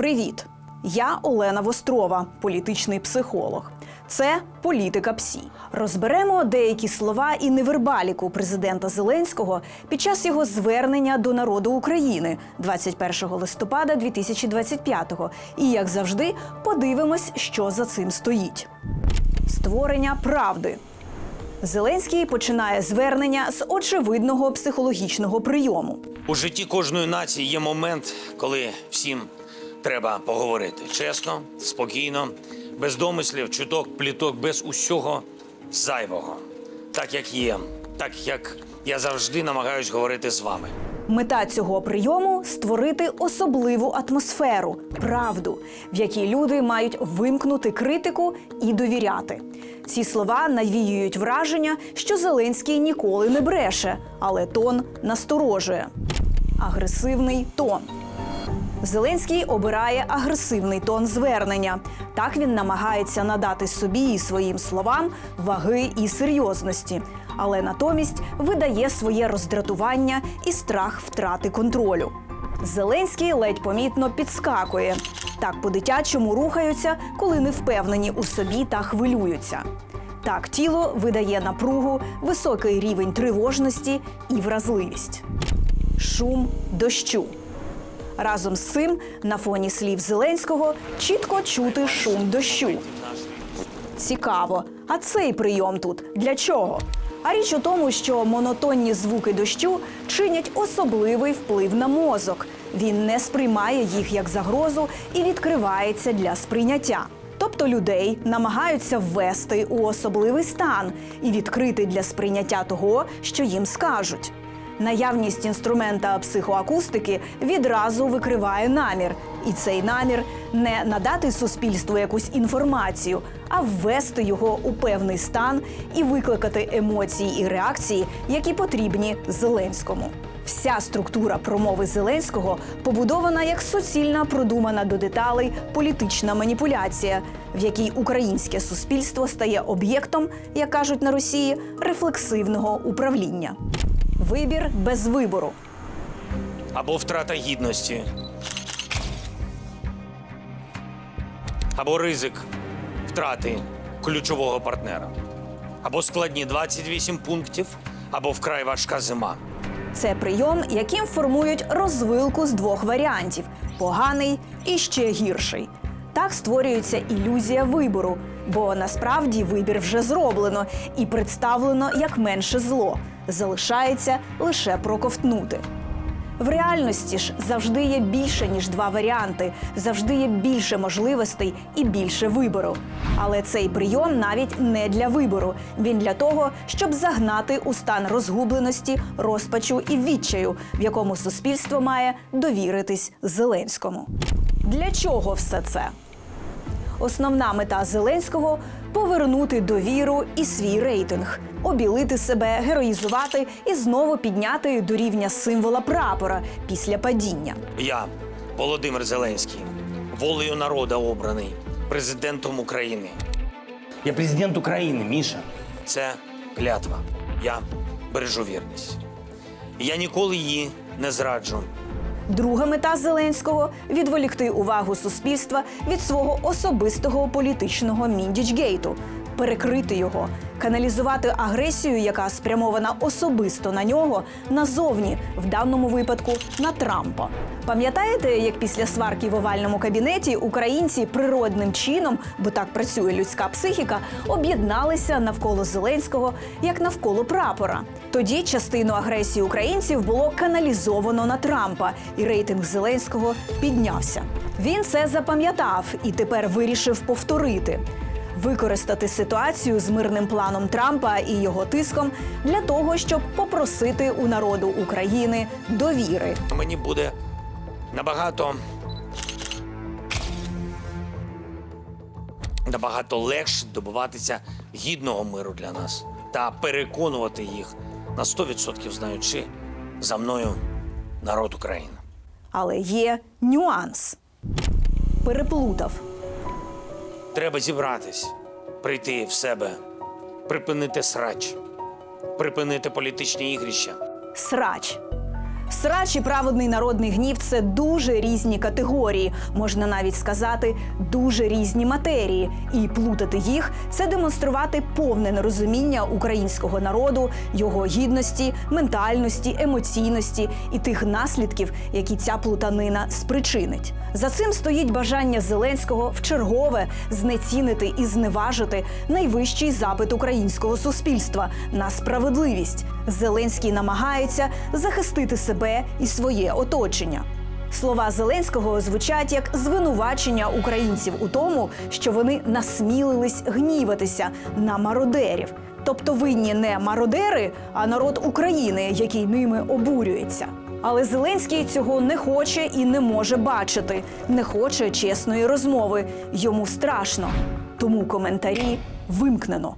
Привіт! Я Олена Вострова, політичний психолог. Це політика ПСІ. Розберемо деякі слова і невербаліку президента Зеленського під час його звернення до народу України 21 листопада 2025-го. І як завжди, подивимось, що за цим стоїть. Створення правди. Зеленський починає звернення з очевидного психологічного прийому. У житті кожної нації є момент, коли всім треба поговорити чесно, спокійно, без домислів, чуток, пліток, без усього зайвого. Так як є, так як я завжди намагаюсь говорити з вами. Мета цього прийому створити особливу атмосферу, правду, в якій люди мають вимкнути критику і довіряти. Ці слова навіюють враження, що Зеленський ніколи не бреше, але тон насторожує. Агресивний тон. Зеленський обирає агресивний тон звернення. Так він намагається надати собі і своїм словам ваги і серйозності, але натомість видає своє роздратування і страх втрати контролю. Зеленський ледь помітно підскакує. Так по-дитячому рухаються, коли не впевнені у собі та хвилюються. Так тіло видає напругу, високий рівень тривожності і вразливість. Шум дощу. Разом з цим на фоні слів Зеленського чітко чути шум дощу. Цікаво, а цей прийом тут для чого? А річ у тому, що монотонні звуки дощу чинять особливий вплив на мозок. Він не сприймає їх як загрозу і відкривається для сприйняття. Тобто людей намагаються ввести у особливий стан і відкрити для сприйняття того, що їм скажуть. Наявність інструмента психоакустики відразу викриває намір, і цей намір не надати суспільству якусь інформацію, а ввести його у певний стан і викликати емоції і реакції, які потрібні Зеленському. Вся структура промови Зеленського побудована як суцільна продумана до деталей політична маніпуляція, в якій українське суспільство стає об'єктом, як кажуть на Росії, рефлексивного управління. Вибір без вибору. Або втрата гідності, або ризик втрати ключового партнера, або складні 28 пунктів, або вкрай важка зима. Це прийом, яким формують розвилку з двох варіантів: поганий і ще гірший. Так створюється ілюзія вибору, бо насправді вибір вже зроблено і представлено як менше зло. Залишається лише проковтнути. В реальності ж завжди є більше ніж два варіанти, завжди є більше можливостей і більше вибору. Але цей прийом навіть не для вибору. Він для того, щоб загнати у стан розгубленості, розпачу і відчаю, в якому суспільство має довіритись Зеленському. Для чого все це? Основна мета Зеленського повернути довіру і свій рейтинг, обілити себе, героїзувати і знову підняти до рівня символа прапора після падіння. Я, Володимир Зеленський, волею народа обраний президентом України. Я президент України, Міша. Це клятва. Я бережу вірність. Я ніколи її не зраджу. Друга мета Зеленського відволікти увагу суспільства від свого особистого політичного міндічгейту, перекрити його, каналізувати агресію, яка спрямована особисто на нього, назовні, в даному випадку на Трампа. Пам'ятаєте, як після сварки в овальному кабінеті українці природним чином, бо так працює людська психіка, об'єдналися навколо Зеленського як навколо прапора. Тоді частину агресії українців було каналізовано на Трампа, і рейтинг Зеленського піднявся. Він це запам'ятав і тепер вирішив повторити. Використати ситуацію з мирним планом Трампа і його тиском для того, щоб попросити у народу України довіри. Мені буде набагато набагато легше добиватися гідного миру для нас та переконувати їх на 100% знаючи за мною народ України. Але є нюанс. Переплутав. Треба зібратись, прийти в себе, припинити срач, припинити політичні ігрища. Срач. Срач і праведний народний гнів це дуже різні категорії, можна навіть сказати, дуже різні матерії. І плутати їх це демонструвати повне нерозуміння українського народу, його гідності, ментальності, емоційності і тих наслідків, які ця плутанина спричинить. За цим стоїть бажання Зеленського вчергове знецінити і зневажити найвищий запит українського суспільства на справедливість. Зеленський намагається захистити себе і своє оточення. Слова Зеленського звучать як звинувачення українців у тому, що вони насмілились гніватися на мародерів. Тобто винні не мародери, а народ України, який ними обурюється. Але Зеленський цього не хоче і не може бачити, не хоче чесної розмови. Йому страшно. Тому коментарі вимкнено.